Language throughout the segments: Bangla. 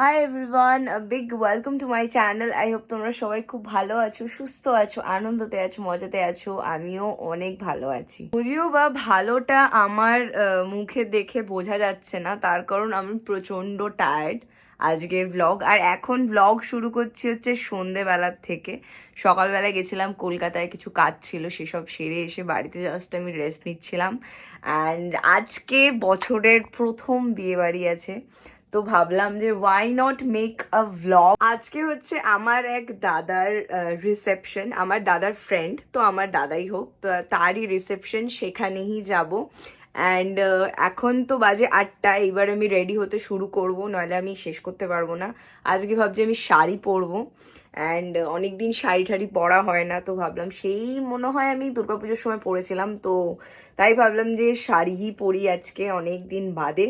Hi everyone big welcome to my channel I hope তোমরা সবাই খুব ভালো আছো, সুস্থ আছো, আনন্দতে আছো, মজাতে আছো। আমিও অনেক ভালো আছি। যদিও বা ভালোটা আমার মুখে দেখে বোঝা যাচ্ছে না, তার কারণ আমি প্রচণ্ড টায়ার্ড আজকের ব্লগ আর এখন ব্লগ শুরু করছি হচ্ছে সন্ধেবেলার থেকে। সকালবেলা গেছিলাম, কলকাতায় কিছু কাজ ছিল, সেসব সেরে এসে বাড়িতে জাস্ট আমি রেস্ট নিচ্ছিলাম। অ্যান্ড আজকে বছরের প্রথম বিয়ে বাড়ি আছে। তো ভাবলাম যে why not make a vlog আজকে হচ্ছে আমার এক দাদার রিসেপশন আমার দাদার ফ্রেন্ড তো আমার দাদাই হোক, তো তারই রিসেপশন সেখানেই যাব। অ্যান্ড এখন তো বাজে আটটা, এইবার আমি রেডি হতে শুরু করব, নইলে আমি শেষ করতে পারব না। আজকে ভাবছি আমি শাড়ি পরবো। অ্যান্ড অনেকদিন শাড়ি ঠাড়ি পরা হয় না, তো ভাবলাম সেই মনে হয় আমি দুর্গাপুজোর সময় পরেছিলাম, তো তাই ভাবলাম যে শাড়িই পরি আজকে অনেক দিন বাদে।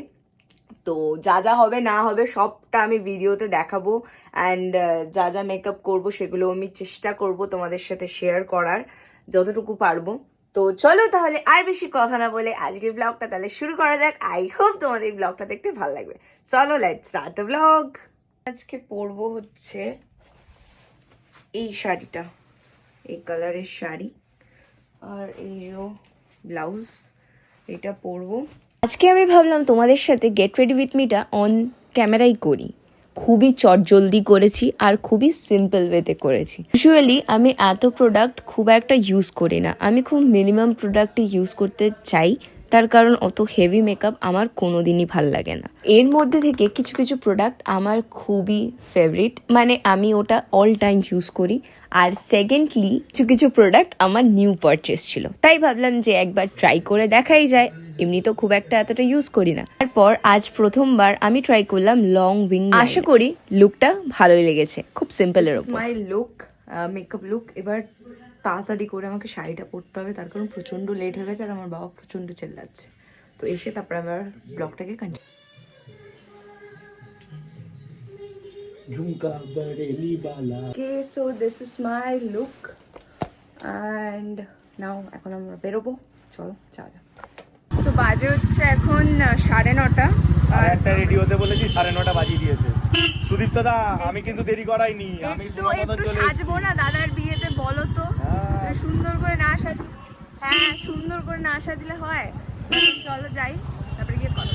তো যা যা হবে না হবে সবটা আমি ভিডিওতে দেখাবো অ্যান্ড যা যা মেকআপ করব সেগুলো আমি চেষ্টা করব তোমাদের সাথে শেয়ার করার যতটুকু পারব। তো চলো তাহলে আর বেশি কথা না বলে আজকের ব্লগটা তাহলে শুরু করা যাক। আই হোপ তোমাদের এই ব্লগটা দেখতে ভালো লাগবে। চলো লেট স্টার্ট ব্লগ আজকে পরবো হচ্ছে এই শাড়িটা। এই কালারের শাড়ি। আর এই ব্লাউজ এটা পরবো। আজকে আমি ভাবলাম তোমাদের সাথে গেট রেডি উইথ মিটা অন ক্যামেরাই করি। খুবই চটজলদি করেছি আর খুবই সিম্পল ওয়েতে করেছি। ইউজুয়ালি আমি এত প্রোডাক্ট খুব একটা ইউজ করি না। আমি খুব মিনিমাম প্রোডাক্টই ইউজ করতে চাই। তার কারণ অত হেভি মেকআপ আমার কোনোদিনই ভালো লাগে না। এর মধ্যে থেকে কিছু কিছু প্রোডাক্ট আমার খুবই ফেভারিট মানে আমি ওটা অল টাইম ইউজ করি। আর সেকেন্ডলি কিছু কিছু প্রোডাক্ট আমার নিউ পারচেস ছিল। তাই ভাবলাম যে একবার ট্রাই করে দেখাই যায়। এমনি তো খুব একটা এতটা ইউজ করি না তারপর আজ প্রথমবার আমি ট্রাই করলাম লং উইং আশা করি লুকটা ভালোই লেগেছে খুব সিম্পলের উপর মাই লুক মেকআপ লুক এবার তাড়াতাড়ি করে আমাকে শাড়িটা পরতে হবে তার কারণ প্রচন্ড লেট হয়ে গেছে আর আমার বাবা প্রচন্ড চেল্লাচ্ছে তো এসে তারপর আমার ব্লগটাকে কন্টিনিউ झुमका बरेली बाला okay so this is my look and now এখন আমরা বেরোবো চলো যা যা তো বাজে হচ্ছে এখন সাড়ে নটা। আর একটা রেডি হতে বলেছি সাড়ে নটা বাজিয়ে দিয়েছে। সুদীপ দাদা আমি কিন্তু দেরি করাইনি। আমি একটু সাজবো না দাদার বিয়েতে বলো তো? হ্যাঁ। সুন্দর করে না সাজ হ্যাঁ সুন্দর করে না সাজলে হয়। চলো যাই তারপরে গিয়ে কথা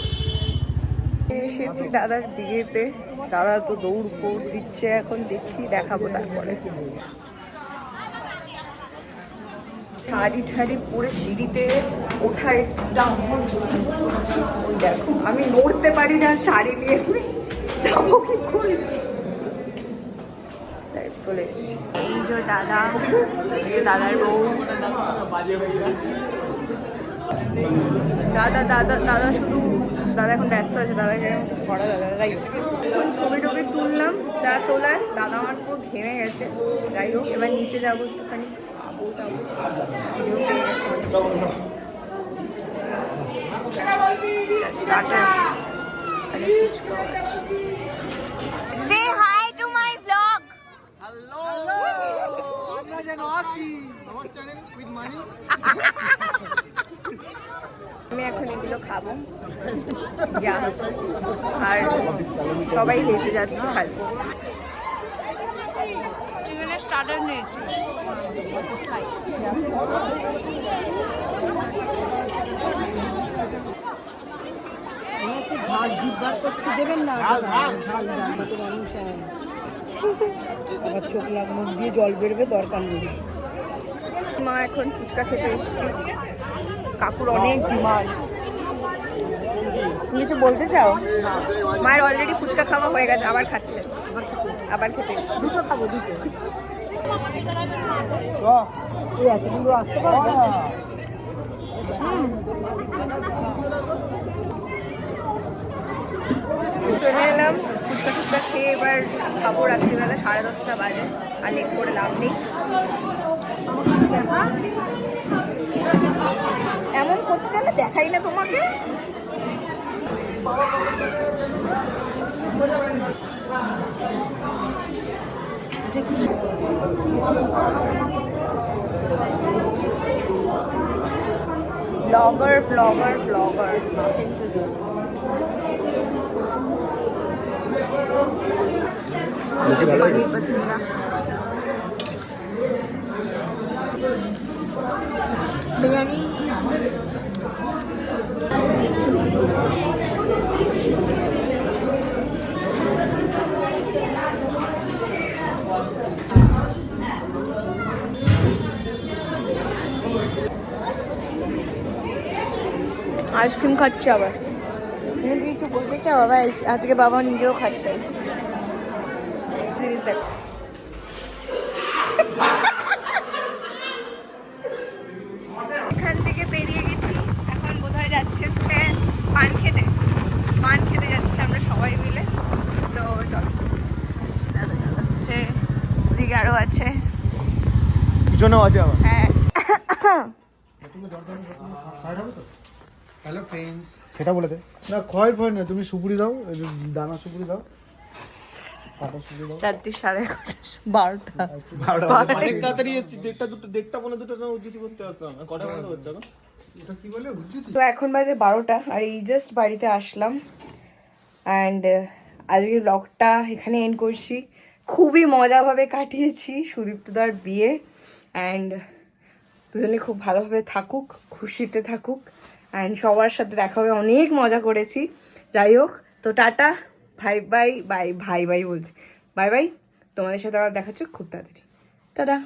এসেছি দাদার বিয়েতে। দাদা তো দৌড় ফৌড় দিচ্ছে এখন দেখি দেখাবো তারপরে। শাড়ি ঠাড়ি পরে সিঁড়িতে ওঠা ওই দেখো, আমি নড়তে পারি না, শাড়ি নিয়ে আমি যাব কি করে? চলে এই যে দাদা দাদার বউ। দাদা দাদা দাদা শুধু, দাদা এখন ব্যস্ত আছে দাদা যাই হোক। এখন ছবি টবি তুললাম, যা তোলার, দাদা আমার ঘেমে গেছে যাই হোক এবার নিচে যাব একটুখানি খাব টাবো খিদেও পেয়ে গেছে অনেক। Starter. অনেক কিছু খাওয়া আছে। Say hi to my vlog. আমি এখন এগুলো খাব যা আর সবাই হেসে যাচ্ছে খালি স্টার্টার নিয়েছি ঝাল করছি দেবেন না? ঝাল ঝাল। মানুষ। আবার চোখ লাগ মুখ দিয়ে জল বেরোবে দরকার নেই। মা এখন ফুচকা খেতে এসেছি। কাকুর অনেক ডিমান্ড। কিছু বলতে চাও? মায়ের অলরেডি ফুচকা খাওয়া হয়ে গেছে আবার খাচ্ছে। আবার খেতে এসেছি। দুটো খাব দুটো। আসতে চলে এলাম, ফুচকা টুচকা খেয়ে এবার খাব রাত্রিবেলা, সাড়ে দশটা বাজে, আর লেট করে লাভ নেই। এমন করছে না দেখাই না তোমাকে। Vlogger, vlogger, vlogger. Nothing to do. Dito pa sila. Biryani. Ice cream খাচ্ছে আবার। তুমি কিছু বলতে চাও? বাবা আইস- আজকে বাবা নিজেও খাচ্ছে আইসক্রিম। জিনিস দেখো। এখান থেকে বেরিয়ে গেছি। এখন বোধহয় যাচ্ছে হচ্ছে পান খেতে। পান খেতে যাচ্ছে আমরা সবাই মিলে। তো চলো। ওদিকে আরও আছে। পিছনেও আছে আমার হ্যাঁ। হ্যালো ফ্রেন্ডস সেটা বলে দে। না ক্ষয় ভয় না তুমি সুপুরি দাও দানা সুপুরি দাও। কাটা সুপুরি দাও। রাত্রি সাড়ে বারোটা। অনেক তাড়াতাড়ি এসেছি দেড়টা দুটো দেড়টা পনেরো দুটোর সময় উজ্জুতি করতে আসলাম। কটা বন্ধ হচ্ছে এখন? ওটা কি তো এখন বাজে বারোটা আর এই জাস্ট বাড়িতে আসলাম। অ্যান্ড আজকে ব্লগটা এখানে এন্ড করছি। খুবই মজাভাবে কাটিয়েছি সুদীপ্তদার বিয়ে। অ্যান্ড দুজনে খুব ভালোভাবে থাকুক, খুশিতে থাকুক অ্যান্ড সবার সাথে দেখা হবে অনেক মজা করেছি। যাই হোক, তো টাটা ভাই বাই বাই ভাই বাই বলছি। বাই বাই তোমাদের সাথে আবার দেখাচ্ছ খুব তাড়াতাড়ি। টাটা।